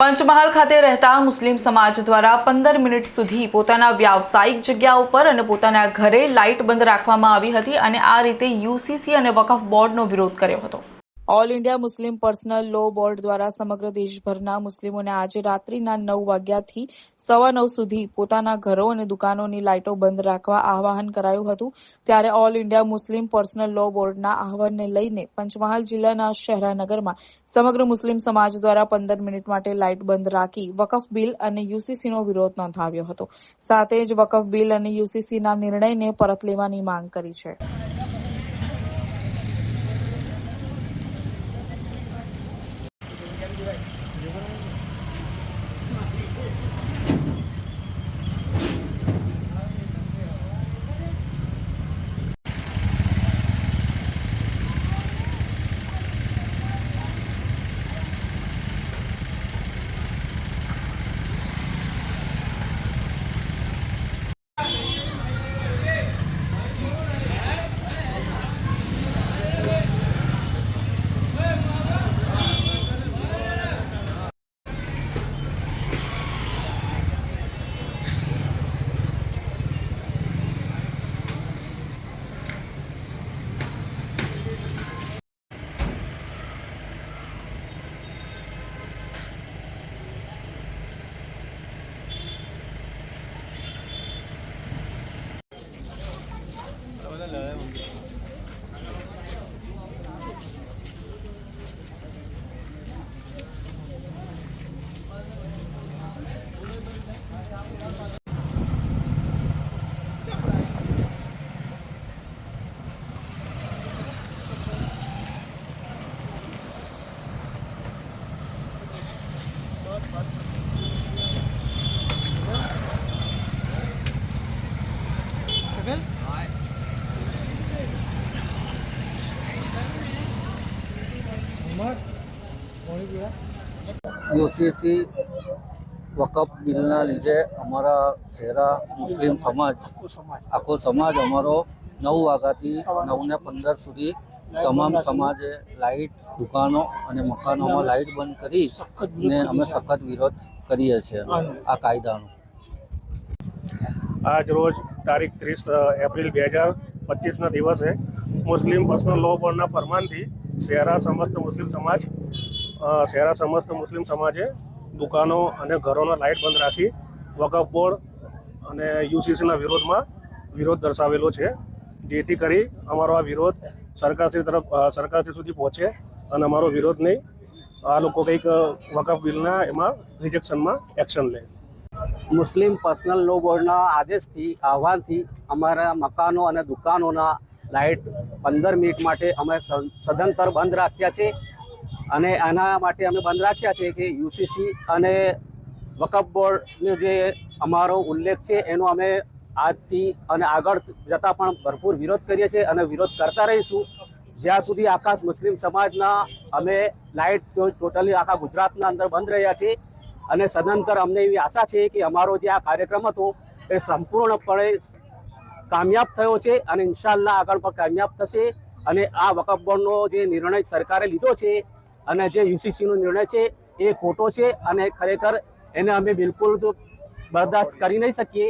પંચમહાલ ખાતે રહેતા મુસ્લિમ સમાજ દ્વારા પંદર મિનિટ સુધી પોતાના વ્યાવસાયિક જગ્યા ઉપર અને પોતાના ઘરે લાઇટ બંધ રાખવામાં આવી હતી અને આ રીતે યુસીસી અને વકફ બોર્ડનો વિરોધ કર્યો હતો. All India Muslim personal law board દ્વારા સમગ્ર દેશભરના મુસ્લિમોને આજે રાત્રિના નવ વાગ્યાથી સવા નવ સુધી પોતાના ઘરો અને દુકાનોની લાઇટો બંધ રાખવા આહવાન કરાયું હતું. ત્યારે all India Muslim personal law બોર્ડના આહવાનને લઈને પંચમહાલ જિલ્લાના શહેરાનગરમાં સમગ્ર મુસ્લિમ સમાજ દ્વારા પંદર મિનિટ માટે લાઇટ બંધ રાખી વકફ બિલ અને યુસીસીનો વિરોધ નોંધાવ્યો હતો. સાથે જ વકફ બિલ અને યુસીસીના નિર્ણયને પરત લેવાની માંગ કરી છે. યુસીસી વકફ બિલના લીધે અમારા શહેરા મુસ્લિમ સમાજ આખો સમાજ અમારો નવ વાગ્યાથી નવને પંદર સુધી તમામ સમાજે લાઇટ દુકાનો અને મકાનોમાં લાઇટ બંધ કરી ને અમે સખત વિરોધ કરીએ છીએ આ કાયદાનો. આજ રોજ તારીખ ત્રીસ એપ્રિલ બે હજાર પચીસના દિવસે મુસ્લિમ પર્સનલ લો બોર્ડના ફરમાનથી શહેરા સમસ્ત મુસ્લિમ સમાજ શહેરા સમસ્ત મુસ્લિમ સમાજે દુકાનો અને ઘરોનો લાઇટ બંધ રાખી વકફ બોર્ડ અને યુસીસીના વિરોધમાં વિરોધ દર્શાવેલો છે. જેથી કરી અમારો આ વિરોધ સરકારશ્રી તરફ સરકારશ્રી સુધી પહોંચે અને અમારો વિરોધ નહીં. આ લોકો કંઈક વકફ બિલના એમાં રિજેક્શનમાં એક્શન લે. મુસ્લિમ પર્સનલ લો બોર્ડના આદેશથી, આહવાનથી અમારા મકાનો અને દુકાનોના લાઇટ પંદર મિનિટ માટે અમે સદંતર બંધ રાખ્યા છે. અને આના માટે અમે બંધ રાખ્યા છે કે યુસીસી અને વકફ બોર્ડનો જે અમારો ઉલ્લેખ છે એનો અમે આજથી અને આગળ જતાં પણ ભરપૂર વિરોધ કરીએ છીએ અને વિરોધ કરતા રહીશું. જ્યાં સુધી આકાશ મુસ્લિમ સમાજના અમે લાઇટ ટોટલી આખા ગુજરાતના અંદર બંધ રહ્યા છે. અને સદંતર અમને એવી આશા છે કે અમારો જે આ કાર્યક્રમ હતો એ સંપૂર્ણપણે કામયાબ થયો છે અને ઇન્શાલ્લાહ આગળ પણ કામયાબ થશે. અને આ વકફ બોર્ડનો જે નિર્ણય સરકારે લીધો છે અને જે યુસીસીનો નિર્ણય છે એ ખોટો છે અને ખરેખર એને અમે બિલકુલ બરદાસ્ત કરી નહીં શકીએ.